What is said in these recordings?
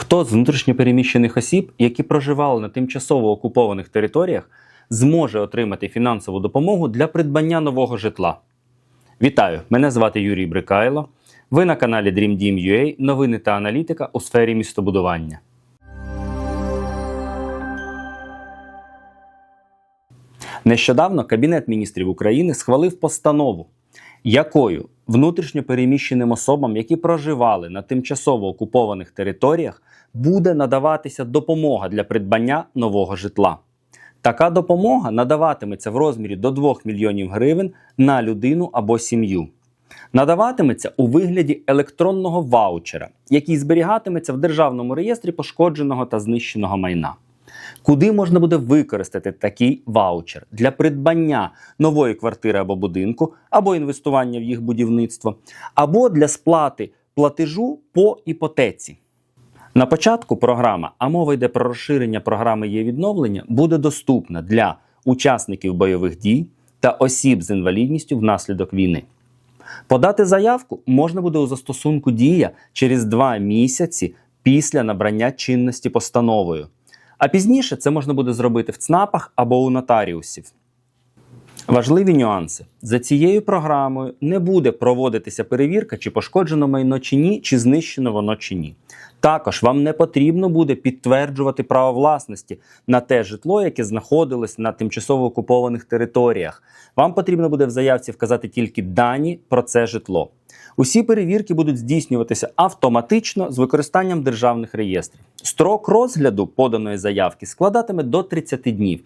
Хто з внутрішньопереміщених осіб, які проживали на тимчасово окупованих територіях, зможе отримати фінансову допомогу для придбання нового житла? Вітаю! Мене звати Юрій Брикайло. Ви на каналі Dream Team новини та аналітика у сфері містобудування. Нещодавно Кабінет міністрів України схвалив постанову, якою внутрішньопереміщеним особам, які проживали на тимчасово окупованих територіях, буде надаватися допомога для придбання нового житла. Така допомога надаватиметься в розмірі до 2 мільйонів гривень на людину або сім'ю. Надаватиметься у вигляді електронного ваучера, який зберігатиметься в державному реєстрі пошкодженого та знищеного майна. Куди можна буде використати такий ваучер для придбання нової квартири або будинку, або інвестування в їх будівництво, або для сплати платежу по іпотеці. На початку програма, а мова йде про розширення програми є відновлення, буде доступна для учасників бойових дій та осіб з інвалідністю внаслідок війни. Подати заявку можна буде у застосунку Дія через два місяці після набрання чинності постановою. А пізніше це можна буде зробити в ЦНАПах або у нотаріусів. Важливі нюанси. За цією програмою не буде проводитися перевірка, чи пошкоджено майно чи ні, чи знищено воно чи ні. Також вам не потрібно буде підтверджувати право власності на те житло, яке знаходилось на тимчасово окупованих територіях. Вам потрібно буде в заявці вказати тільки дані про це житло. Усі перевірки будуть здійснюватися автоматично з використанням державних реєстрів. Строк розгляду поданої заявки складатиме до 30 днів,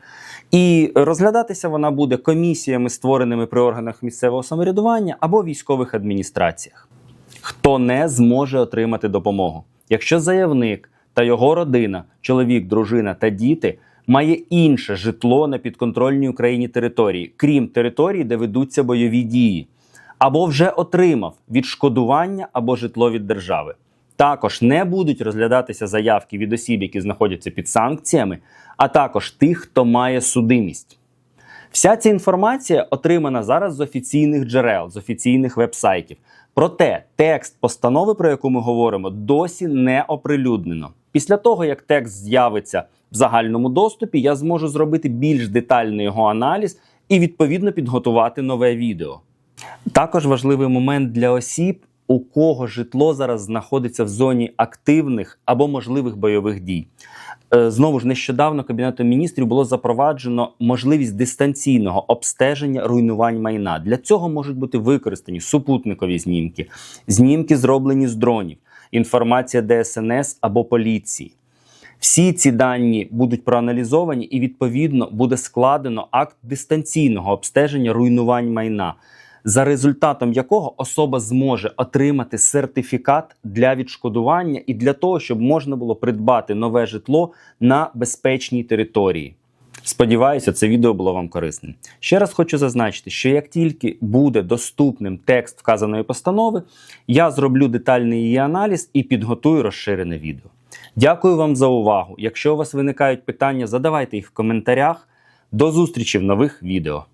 і розглядатися вона буде комісіями, створеними при органах місцевого самоврядування або військових адміністраціях. Хто не зможе отримати допомогу, якщо заявник та його родина, чоловік, дружина та діти має інше житло на підконтрольній Україні території, крім території, де ведуться бойові дії або вже отримав відшкодування або житло від держави. Також не будуть розглядатися заявки від осіб, які знаходяться під санкціями, а також тих, хто має судимість. Вся ця інформація отримана зараз з офіційних джерел, з офіційних вебсайтів. Проте текст постанови, про яку ми говоримо, досі не оприлюднено. Після того, як текст з'явиться в загальному доступі, я зможу зробити більш детальний його аналіз і відповідно підготувати нове відео. Також важливий момент для осіб, у кого житло зараз знаходиться в зоні активних або можливих бойових дій. Е, Знову ж нещодавно Кабінетом міністрів було запроваджено можливість дистанційного обстеження руйнувань майна. Для цього можуть бути використані супутникові знімки, знімки зроблені з дронів, інформація ДСНС або поліції. Всі ці дані будуть проаналізовані і відповідно буде складено акт дистанційного обстеження руйнувань майна за результатом якого особа зможе отримати сертифікат для відшкодування і для того, щоб можна було придбати нове житло на безпечній території. Сподіваюся, це відео було вам корисним. Ще раз хочу зазначити, що як тільки буде доступним текст вказаної постанови, я зроблю детальний її аналіз і підготую розширене відео. Дякую вам за увагу. Якщо у вас виникають питання, задавайте їх в коментарях. До зустрічі в нових відео.